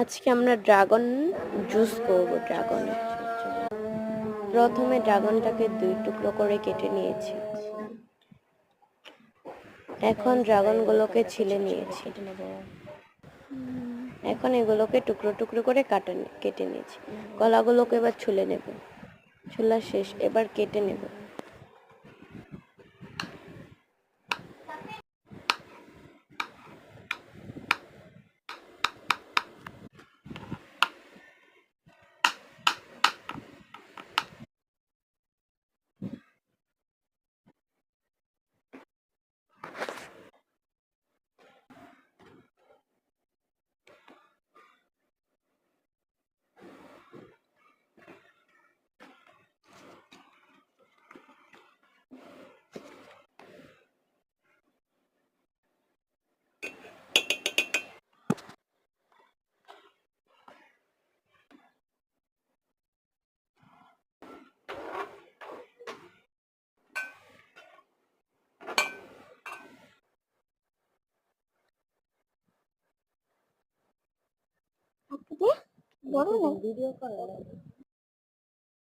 আজকে আমরা dragon juice করব ড্রাগনের প্রথমে ড্রাগনটাকে দুই টুকরো করে কেটে নিয়েছি। এখন ড্রাগনগুলোকে ছিলে নিয়েছি। এখন এগুলোকে টুকরো টুকরো করে কাটা কেটে নিয়েছি। কলাগুলোকে এবার ছুলে নেব। ছোলা শেষ, এবার কেটে নেব। ভিডিও করা